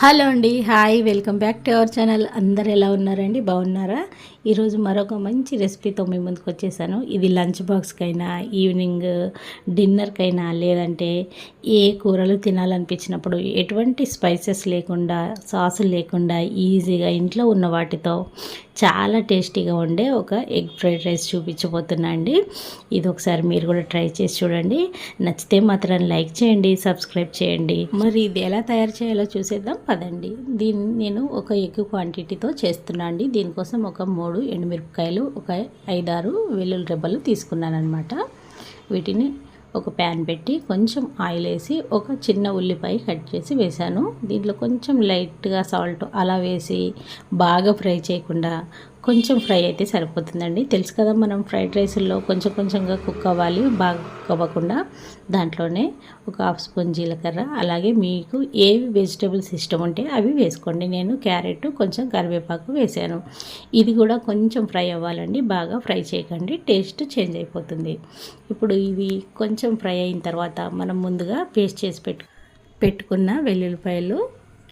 Hello అండి hi welcome back to our channel. అందరు ఎలా ఉన్నారండి? బాగున్నారా? ఈరోజు మరొక మంచి రెసిపీతో మీ ముందుకు వచ్చేసాను. ఇది లంచ్ బాక్స్కైనా ఈవినింగ్ డిన్నర్కైనా లేదంటే ఏ కూరలు తినాలనిపించినప్పుడు ఎటువంటి స్పైసెస్ లేకుండా సాసులు లేకుండా ఈజీగా ఇంట్లో ఉన్న వాటితో చాలా టేస్టీగా ఉండే ఒక ఎగ్ ఫ్రైడ్ రైస్ చూపించబోతున్నా అండి. ఇది ఒకసారి మీరు కూడా ట్రై చేసి చూడండి. నచ్చితే మాత్రం లైక్ చేయండి సబ్స్క్రైబ్ చేయండి. మరి ఇది ఎలా తయారు చేయాలో చూసేద్దాం పదండి. దీన్ని నేను ఒక ఎగ్ క్వాంటిటీతో చేస్తున్నా అండి. దీనికోసం ఒక మూడు ఎండుమిరపకాయలు ఒక ఐదారు వెల్లుల్లి రెబ్బలు తీసుకున్నాను అనమాట వీటిని ఒక ప్యాన్ పెట్టి కొంచెం ఆయిల్ వేసి ఒక చిన్న ఉల్లిపాయ కట్ చేసి వేశాను. దీంట్లో కొంచెం లైట్గా సాల్ట్ అలా వేసి బాగా ఫ్రై చేయకుండా కొంచెం ఫ్రై అయితే సరిపోతుందండి. తెలుసు కదా మనం ఫ్రైడ్ రైస్లో కొంచెం కొంచెంగా కుక్ అవ్వాలి బాగా కుక్ అవ్వకుండా. దాంట్లోనే ఒక హాఫ్ స్పూన్ జీలకర్ర అలాగే మీకు ఏవి వెజిటేబుల్స్ ఇష్టం ఉంటే అవి వేసుకోండి. నేను క్యారెట్ కొంచెం కరివేపాకు వేసాను. ఇది కూడా కొంచెం ఫ్రై అవ్వాలండి. బాగా ఫ్రై చేయకండి. టేస్ట్ చేంజ్ అయిపోతుంది. ఇప్పుడు ఇవి కొంచెం ఫ్రై అయిన తర్వాత మనం ముందుగా పేస్ట్ చేసి పెట్టు పెట్టుకున్న వెల్లుల్లిపాయలు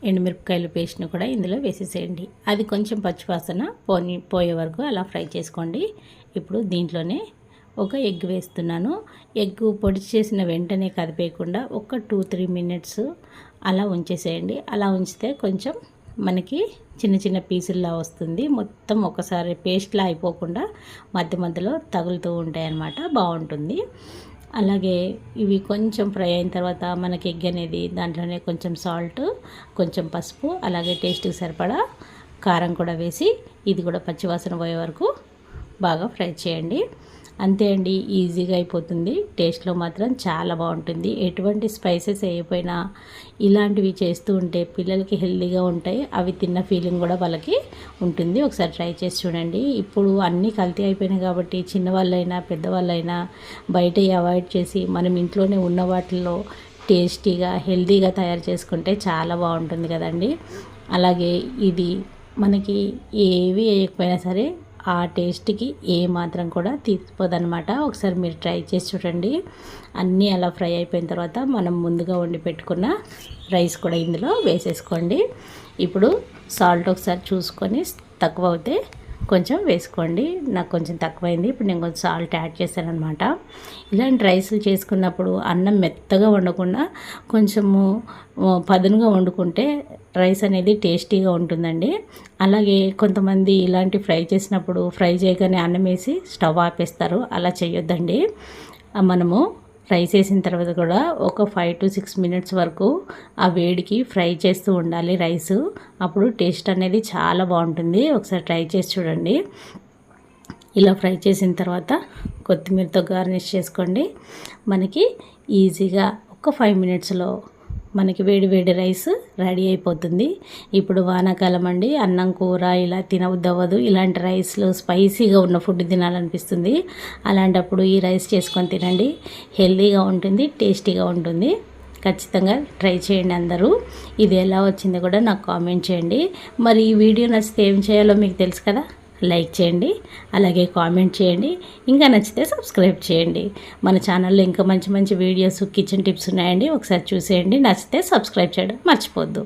ఎండుమిరపకాయల పేస్ట్ని కూడా ఇందులో వేసేసేయండి. అది కొంచెం పచ్చివాసన పోని పోయే వరకు అలా ఫ్రై చేసుకోండి. ఇప్పుడు దీంట్లోనే ఒక ఎగ్ వేస్తున్నాను. ఎగ్ పొడి చేసిన వెంటనే కదిపేయకుండా ఒక టూ త్రీ మినిట్స్ అలా ఉంచేసేయండి. అలా ఉంచితే కొంచెం మనకి చిన్న చిన్న పీసుల్లా వస్తుంది. మొత్తం ఒకసారి పేస్ట్లా అయిపోకుండా మధ్య మధ్యలో తగులుతూ ఉంటాయి అన్నమాట బాగుంటుంది. అలాగే ఇవి కొంచెం ఫ్రై అయిన తర్వాత మనకి ఎగ్ అనేది దాంట్లోనే కొంచెం సాల్ట్ కొంచెం పసుపు అలాగే టేస్ట్కి సరిపడా కారం కూడా వేసి ఇది కూడా పచ్చివాసన పోయే వరకు బాగా ఫ్రై చేయండి. అంతే అండి ఈజీగా అయిపోతుంది. టేస్ట్లో మాత్రం చాలా బాగుంటుంది. ఎటువంటి స్పైసెస్ వేయకపోయినా ఇలాంటివి చేస్తూ ఉంటే పిల్లలకి హెల్తీగా ఉంటాయి. అవి తిన్న ఫీలింగ్ కూడా వాళ్ళకి ఉంటుంది. ఒకసారి ట్రై చేసి చూడండి. ఇప్పుడు అన్నీ కల్తీ అయిపోయినాయి కాబట్టి చిన్నవాళ్ళైనా పెద్దవాళ్ళైనా బయట అవాయిడ్ చేసి మనం ఇంట్లోనే ఉన్న వాటిల్లో టేస్టీగా హెల్తీగా తయారు చేసుకుంటే చాలా బాగుంటుంది కదండి. అలాగే ఇది మనకి ఏవి వేయకపోయినా సరే ఆ టేస్ట్కి ఏ మాత్రం కూడా తీసిపోదనమాట ఒకసారి మీరు ట్రై చేసి చూడండి. అన్నీ అలా ఫ్రై అయిపోయిన తర్వాత మనం ముందుగా వండి పెట్టుకున్న రైస్ కూడా ఇందులో వేసేసుకోండి. ఇప్పుడు సాల్ట్ ఒకసారి చూసుకొని తక్కువ అవుతే కొంచెం వేసుకోండి. నాకు కొంచెం తక్కువైంది. ఇప్పుడు నేను కొంచెం సాల్ట్ యాడ్ చేశాను అనమాట ఇలాంటి రైసులు చేసుకున్నప్పుడు అన్నం మెత్తగా వండకుండా కొంచెము పదునుగా వండుకుంటే రైస్ అనేది టేస్టీగా ఉంటుందండి. అలాగే కొంతమంది ఇలాంటి ఫ్రై చేసినప్పుడు ఫ్రై చేయగానే అన్నం వేసి స్టవ్ ఆపేస్తారు. అలా చేయొద్దండి. మనము రైస్ వేసిన తర్వాత కూడా ఒక ఫైవ్ టు సిక్స్ మినిట్స్ వరకు ఆ వేడికి ఫ్రై చేస్తూ ఉండాలి రైస్. అప్పుడు టేస్ట్ అనేది చాలా బాగుంటుంది. ఒకసారి ట్రై చేసి చూడండి. ఇలా ఫ్రై చేసిన తర్వాత కొత్తిమీరతో గార్నిష్ చేసుకోండి. మనకి ఈజీగా ఒక ఫైవ్ మినిట్స్లో మనకి వేడి వేడి రైస్ రెడీ అయిపోతుంది. ఇప్పుడు వానాకాలం అండి. అన్నం కూర ఇలా తినవద్దవ్వదు ఇలాంటి రైస్లో స్పైసీగా ఉన్న ఫుడ్ తినాలనిపిస్తుంది. అలాంటప్పుడు ఈ రైస్ చేసుకొని తినండి. హెల్తీగా ఉంటుంది టేస్టీగా ఉంటుంది. ఖచ్చితంగా ట్రై చేయండి అందరూ. ఇది ఎలా వచ్చిందో కూడా నాకు కామెంట్ చేయండి. మరి ఈ వీడియో నచ్చితే ఏం చేయాలో మీకు తెలుసు కదా? లైక్ చేయండి అలాగే కామెంట్ చేయండి ఇంకా నచ్చితే సబ్స్క్రైబ్ చేయండి. మన ఛానల్లో ఇంకా మంచి మంచి వీడియోస్ కిచెన్ టిప్స్ ఉన్నాయండి ఒకసారి చూసేయండి నచ్చితే సబ్స్క్రైబ్ చేయడం మర్చిపోద్దు.